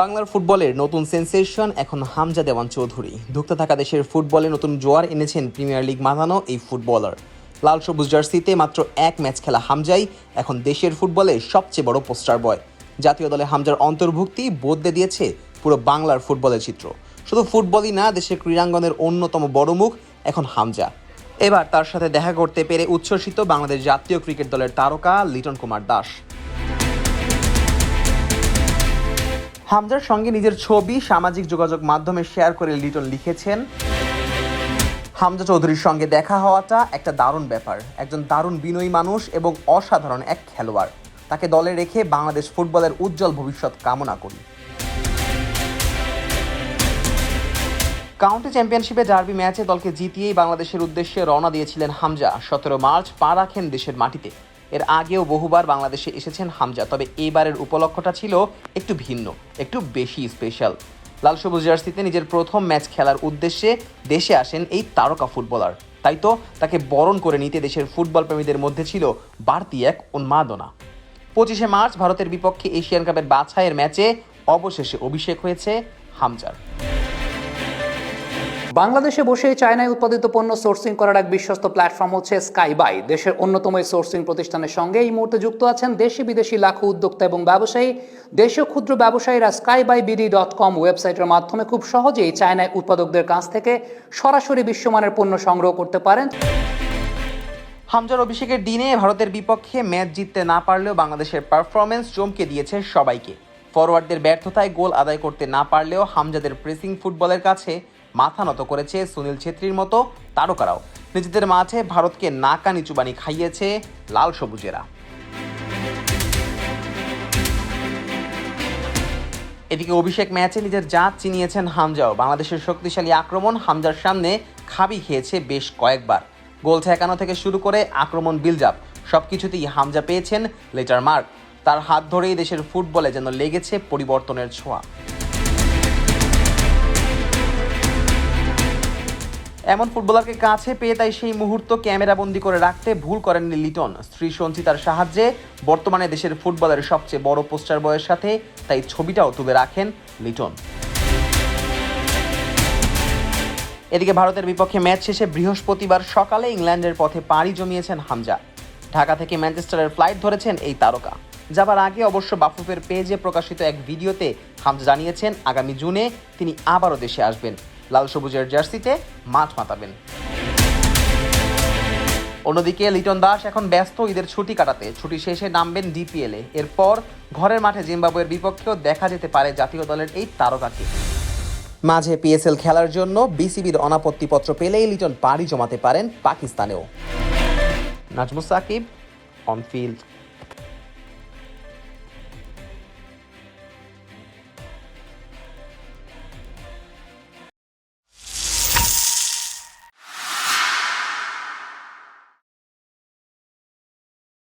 বাংলার ফুটবলের নতুন সেন্সেশন, এখন হামজা দেওয়ান চৌধুরী। ধুঁকতে থাকা দেশের ফুটবলে নতুন জোয়ার এনেছেন প্রিমিয়ার লিগ মাতানো এই ফুটবলার। লাল সবুজ জার্সিতে মাত্র এক ম্যাচ খেলা হামজাই, এখন দেশের ফুটবলে সবচেয়ে বড় পোস্টার বয়। জাতীয় দলে হামজার অন্তর্ভুক্তি বদলে দিয়েছে পুরো বাংলার ফুটবলের চিত্র। শুধু ফুটবলই না, দেশের ক্রীড়াঙ্গনের অন্যতম বড় মুখ এখন হামজা। এবার তার সাথে দেখা করতে পেরে উচ্ছ্বসিত বাংলাদেশ জাতীয় ক্রিকেট দলের তারকা লিটন কুমার দাস। হামজার সঙ্গে নিজের ছবি, সামাজিক যোগাযোগ মাধ্যমে শেয়ার করে লিটন লিখেছেন। হামজা চৌধুরীর সঙ্গে দেখা হওয়াটা একটা দারুণ ব্যাপার। একজন দারুণ বিনয়ী মানুষ এবং অসাধারণ এক খেলোয়াড়। তাকে দলে রেখে বাংলাদেশ ফুটবলের উজ্জ্বল ভবিষ্যৎ কামনা করি। কাউন্টি চ্যাম্পিয়নশিপে ডার্বি ম্যাচে দলকে জিতিয়েই বাংলাদেশের উদ্দেশ্যে রওনা দিয়েছিলেন হামজা। সতেরো মার্চ পা রাখেন দেশের মাটিতে। এর আগেও বহুবার বাংলাদেশে এসেছেন হামজা, তবে এইবারের উপলক্ষটা ছিল একটু ভিন্ন, একটু বেশি স্পেশাল লাল সবুজ জার্সিতে নিজের প্রথম ম্যাচ খেলার উদ্দেশ্যে দেশে আসেন এই তারকা ফুটবলার। তাই তো, তাকে বরণ করে নিতে দেশের ফুটবল প্রেমীদের মধ্যে ছিল বাড়তি এক উন্মাদনা। পঁচিশে মার্চ ভারতের বিপক্ষে এশিয়ান কাপের বাছাইয়ের ম্যাচে অবশেষে অভিষেক হয়েছে হামজার। বাংলাদেশে বসে চায়নায় উৎপাদিত পণ্য সোর্সিং করার এক বিশ্বস্ত প্ল্যাটফর্ম হচ্ছে স্কাই বাই দেশের অন্যতম এই সোর্সিং প্রতিষ্ঠানের সঙ্গে এই মুহূর্তে যুক্ত আছেন দেশি বিদেশি লাখো উদ্যোক্তা এবং ব্যবসায়ী। দেশীয় ক্ষুদ্র ব্যবসায়ীরা sky buy BD dot com ওয়েবসাইটের মাধ্যমে খুব সহজেই চায়নায় উৎপাদকদের কাছ থেকে সরাসরি বিশ্বমানের পণ্য সংগ্রহ করতে পারেন। হামজার অভিষেকের দিনে ভারতের বিপক্ষে ম্যাচ জিততে না পারলেও বাংলাদেশের পারফরমেন্স চমকে দিয়েছে সবাইকে। ফরওয়ার্ডদের ব্যর্থতায় গোল আদায় করতে না পারলেও হামজাদের প্রেসিং ফুটবলের কাছে মাথা নত করেছে সুনীল ছেত্রীর মতো তারকারাও। নিজেদের মাঠে ভারতকে নাকা নিচুবানি খাইয়েছে লাল সবুজেরা। এদিকে অভিষেক ম্যাচে নিজের জাত চিনিয়েছেন হামজাও। বাংলাদেশের শক্তিশালী আক্রমণ হামজার সামনে খাবি খেয়েছে বেশ কয়েকবার। গোল ঠেকানো থেকে শুরু করে আক্রমণ বিলজাপ সব কিছুতেই হামজা পেয়েছেন লেটার মার্ক। তার হাত ধরেই দেশের ফুটবলে যেন লেগেছে পরিবর্তনের ছোঁয়া। এমন ফুটবলারকে কাছে পেয়ে তাই সেই মুহূর্ত ক্যামেরাবন্দি করে রাখতে ভুল করেননি লিটন। স্ত্রী সঞ্চিতার সাহায্যে বর্তমানে দেশের ফুটবলের সবচেয়ে বড় পোস্টার বয়ের সাথে তাই ছবিটাও তুলে রাখেন লিটন। এদিকে ভারতের বিপক্ষে ম্যাচ শেষে বৃহস্পতিবার সকালে ইংল্যান্ডের পথে পাড়ি জমিয়েছেন হামজা। ঢাকা থেকে ম্যানচেস্টারের ফ্লাইট ধরেছেন এই তারকা। যাবার আগে অবশ্য বাফুফের পেজে প্রকাশিত এক ভিডিওতে হামজা জানিয়েছেন, আগামী জুনে তিনি আবারও দেশে আসবেন। লাল সবুজের জার্সিতে মাঠ মাতাবেন। অন্যদিকে লিটন দাস এখন ব্যস্ত ঈদের ছুটি কাটাতে। ছুটি শেষে নামবেন ডিপিএলে। এরপর ঘরের মাঠে জিম্বাবুয়ের বিপক্ষেও দেখা যেতে পারে জাতীয় দলের এই তারকাকে। মাঝে পিএসএল খেলার জন্য বিসিবির অনাপত্তিপত্র পেলেই লিটন পাড়ি জমাতে পারেন পাকিস্তানেও। Najmus Sakib on field